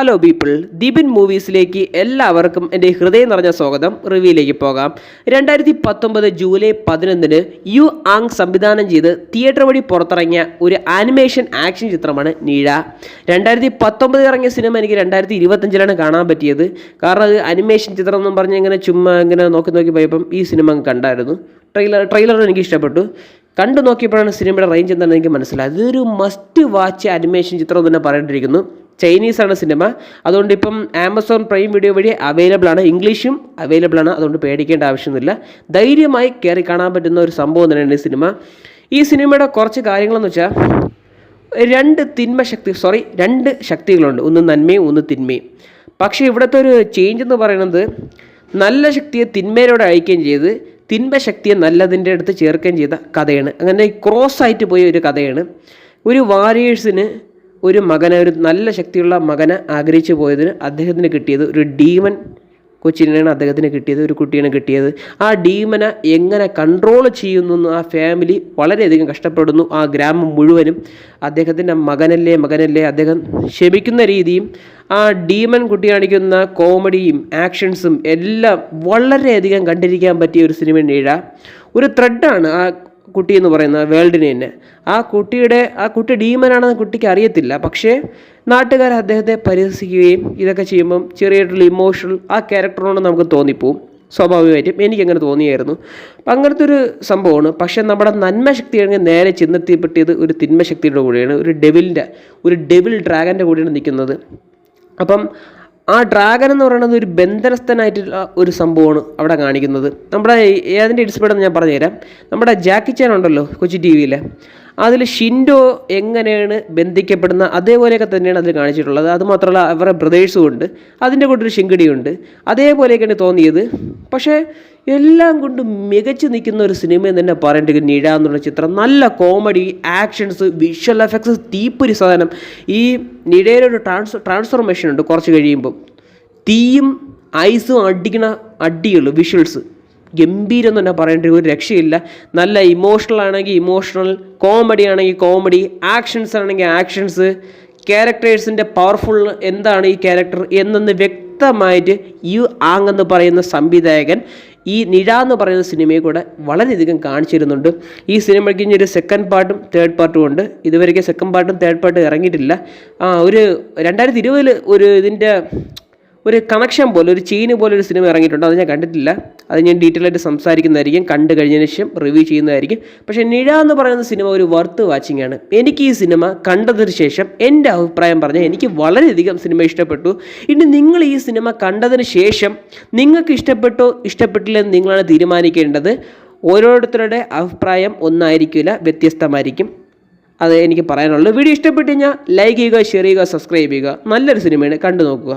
Hello people Deepin മൂവീസിലേക്ക് എല്ലാവർക്കും എന്റെ ഹൃദയം നിറഞ്ഞ സ്വാഗതം. റിവ്യൂയിലേക്ക് പോകാം. രണ്ടായിരത്തി പത്തൊമ്പത് ജൂലൈ പതിനൊന്നിന് യു ആങ് സംവിധാനം ചെയ്ത് തിയേറ്റർ വഴി പുറത്തിറങ്ങിയ ഒരു ആനിമേഷൻ ആക്ഷൻ ചിത്രമാണ് നീഴ. രണ്ടായിരത്തി പത്തൊമ്പത് ഇറങ്ങിയ സിനിമ എനിക്ക് രണ്ടായിരത്തി ഇരുപത്തഞ്ചിലാണ് കാണാൻ പറ്റിയത്. കാരണം അത് അനിമേഷൻ ചിത്രം എന്നും പറഞ്ഞ് ഇങ്ങനെ ചുമ്മാ ഇങ്ങനെ നോക്കി നോക്കി പോയപ്പം ഈ സിനിമ കണ്ടായിരുന്നു. ട്രെയിലർ ട്രെയിലർ എനിക്ക് ഇഷ്ടപ്പെട്ടു. കണ്ടു നോക്കിയപ്പോഴാണ് സിനിമയുടെ റേഞ്ച് എന്താണെന്ന് എനിക്ക് മനസ്സിലായത്. ഇതൊരു മസ്റ്റ് വാച്ച് അനിമേഷൻ ചിത്രം തന്നെ പറയേണ്ടിയിരിക്കുന്നു. ചൈനീസ് ആണ് സിനിമ. അതുകൊണ്ട് ഇപ്പം ആമസോൺ പ്രൈം വീഡിയോ വഴി അവൈലബിൾ ആണ് ഇംഗ്ലീഷും അവൈലബിൾ ആണ് അതുകൊണ്ട് പേടിക്കേണ്ട ആവശ്യമൊന്നുമില്ല. ധൈര്യമായി കയറി കാണാൻ പറ്റുന്ന ഒരു സംഭവം തന്നെയാണ് ഈ സിനിമ. ഈ സിനിമയുടെ കുറച്ച് കാര്യങ്ങളെന്ന് വെച്ചാൽ രണ്ട് തിന്മ ശക്തി സോറി രണ്ട് ശക്തികളുണ്ട്. ഒന്ന് നന്മയും ഒന്ന് തിന്മയും. പക്ഷേ ഇവിടുത്തെ ഒരു ചേഞ്ച് എന്ന് പറയുന്നത് നല്ല ശക്തിയെ തിന്മയിലൂടെ അയക്കുകയും ചെയ്ത് തിന്മ ശക്തിയെ നല്ലതിന്റെ അടുത്ത് ചേർക്കുകയും ചെയ്ത കഥയാണ്. അങ്ങനെ ക്രോസ് ആയിട്ട് പോയ ഒരു കഥയാണ്. ഒരു വാരിയേഴ്സിന് ഒരു മകനെ ഒരു നല്ല ശക്തിയുള്ള മകനെ ആഗ്രഹിച്ചു പോയതിന് അദ്ദേഹത്തിന് കിട്ടിയത് ഒരു ഡീമൻ കൊച്ചിനെയാണ് അദ്ദേഹത്തിന് കിട്ടിയത് ഒരു കുട്ടിയാണ് കിട്ടിയത്. ആ ഡീമനെ എങ്ങനെ കൺട്രോൾ ചെയ്യുന്നു ആ ഫാമിലി വളരെയധികം കഷ്ടപ്പെടുന്നു. ആ ഗ്രാമം മുഴുവനും അദ്ദേഹത്തിന്റെ മകനല്ലേ മകനല്ലേ അദ്ദേഹം ക്ഷമിക്കുന്ന രീതിയും ആ ഡീമൻ കുട്ടി കാണിക്കുന്ന കോമഡിയും ആക്ഷൻസും എല്ലാം വളരെയധികം കണ്ടിരിക്കാൻ പറ്റിയ ഒരു സിനിമ നീഴ ഒരു ത്രെഡാണ് ആ കുട്ടി എന്ന് പറയുന്ന വേൾഡിനെ തന്നെ. ആ കുട്ടിയുടെ ആ കുട്ടി ഡീമനാണെന്ന് കുട്ടിക്ക് അറിയത്തില്ല. പക്ഷേ നാട്ടുകാർ അദ്ദേഹത്തെ പരിഹസിക്കുകയും ഇതൊക്കെ ചെയ്യുമ്പം ചെറിയൊരു ഇമോഷണൽ ആ ക്യാരക്ടറിനോട് നമുക്ക് തോന്നിപ്പോവും. സ്വാഭാവികമായിട്ടും എനിക്കങ്ങനെ തോന്നിയായിരുന്നു. അപ്പം അങ്ങനത്തെ ഒരു സംഭവമാണ്. പക്ഷേ നമ്മുടെ നന്മ ശക്തിയാണെങ്കിൽ നേരെ ചെന്നെത്തിപ്പെട്ടിയത് ഒരു തിന്മശക്തിയുടെ കൂടെയാണ്. ഒരു ഡെവിലിന്റെ ഒരു ഡെവിൽ ഡ്രാഗന്റെ കൂടെയാണ് നിൽക്കുന്നത്. അപ്പം ആ ഡ്രാഗൻ എന്ന് പറയുന്നത് ഒരു ബന്ധനസ്ഥനായിട്ടുള്ള ഒരു സംഭവമാണ് അവിടെ കാണിക്കുന്നത്. നമ്മുടെ ഏതിന്റെ ഇൻസ്പയർഡ് ഞാൻ പറഞ്ഞുതരാം. നമ്മുടെ ജാക്കി ചാൻ ഉണ്ടല്ലോ കൊച്ചി ടി വിയിലെ. അതിൽ ഷിൻഡോ എങ്ങനെയാണ് ബന്ധിക്കപ്പെടുന്ന അതേപോലെയൊക്കെ തന്നെയാണ് അതിൽ കാണിച്ചിട്ടുള്ളത്. അതുമാത്രമല്ല അവരുടെ ബ്രദേഴ്സും ഉണ്ട്. അതിന്റെ ഒരു ശിങ്കടിയുണ്ട്. അതേപോലെയൊക്കെയാണ് തോന്നിയത്. പക്ഷേ എല്ലാം കൊണ്ടും മികച്ചു നിൽക്കുന്ന ഒരു സിനിമ എന്ന് തന്നെ പറയേണ്ടത് നിഴ എന്നുള്ള ചിത്രം. നല്ല കോമഡി ആക്ഷൻസ് വിഷ്വൽ എഫക്ട്സ് തീപ്പൊരി സാധനം. ഈ നിഴയുടെ ഒരു ട്രാൻസ് ട്രാൻസ്ഫോർമേഷൻ ഉണ്ട് കുറച്ച് കഴിയുമ്പം. തീയും ഐസും അടിക്കണ അടികൾ വിഷ്വൽസ് ഗംഭീരം തന്നെ പറയേണ്ട ഒരു രക്ഷയില്ല. നല്ല ഇമോഷണൽ ആണെങ്കിൽ ഇമോഷണൽ കോമഡി ആണെങ്കിൽ കോമഡി ആക്ഷൻസ് ആണെങ്കിൽ ആക്ഷൻസ് ക്യാരക്ടേഴ്സിന്റെ പവർഫുൾ എന്താണ് ഈ ക്യാരക്ടർ എന്നൊന്ന് വ്യക്തമായിട്ട് യു ആങ് എന്ന് പറയുന്ന സംവിധായകൻ ഈ നിഴ എന്ന് പറയുന്ന സിനിമയെ കൂടെ വളരെയധികം കാണിച്ചിരുന്നുണ്ട്. ഈ സിനിമയ്ക്ക് ഇനി ഒരു സെക്കൻഡ് പാർട്ടും തേർഡ് പാർട്ടും ഉണ്ട്. ഇതുവരെയ്ക്ക് സെക്കൻഡ് പാർട്ടും തേർഡ് പാർട്ടും ഇറങ്ങിയിട്ടില്ല. ഒരു രണ്ടായിരത്തി ഇരുപതിൽ ഒരു ഇതിന്റെ ഒരു കണക്ഷൻ പോലെ ഒരു ചെയിന് പോലെ ഒരു സിനിമ ഇറങ്ങിയിട്ടുണ്ട്. അത് ഞാൻ കണ്ടിട്ടില്ല. അത് ഞാൻ ഡീറ്റെയിൽ ആയിട്ട് സംസാരിക്കുന്നതായിരിക്കും. കണ്ടു കഴിഞ്ഞതിന് ശേഷം റിവ്യൂ ചെയ്യുന്നതായിരിക്കും. പക്ഷേ നിഴ എന്ന് പറയുന്ന സിനിമ ഒരു വർത്ത് വാച്ചിങ് ആണ്. എനിക്ക് ഈ സിനിമ കണ്ടതിന് ശേഷം എന്റെ അഭിപ്രായം പറഞ്ഞാൽ എനിക്ക് വളരെയധികം സിനിമ ഇഷ്ടപ്പെട്ടു. ഇനി നിങ്ങൾ ഈ സിനിമ കണ്ടതിന് ശേഷം നിങ്ങൾക്ക് ഇഷ്ടപ്പെട്ടോ ഇഷ്ടപ്പെട്ടില്ലെന്ന് നിങ്ങളാണ് തീരുമാനിക്കേണ്ടത്. ഓരോരുത്തരുടെ അഭിപ്രായം ഒന്നായിരിക്കില്ല വ്യത്യസ്തമായിരിക്കും. അത് എനിക്ക് പറയാനുള്ളൂ. വീഡിയോ ഇഷ്ടപ്പെട്ടു കഴിഞ്ഞാൽ ലൈക്ക് ചെയ്യുക ഷെയർ ചെയ്യുക സബ്സ്ക്രൈബ് ചെയ്യുക. നല്ലൊരു സിനിമയാണ് കണ്ടു നോക്കുക.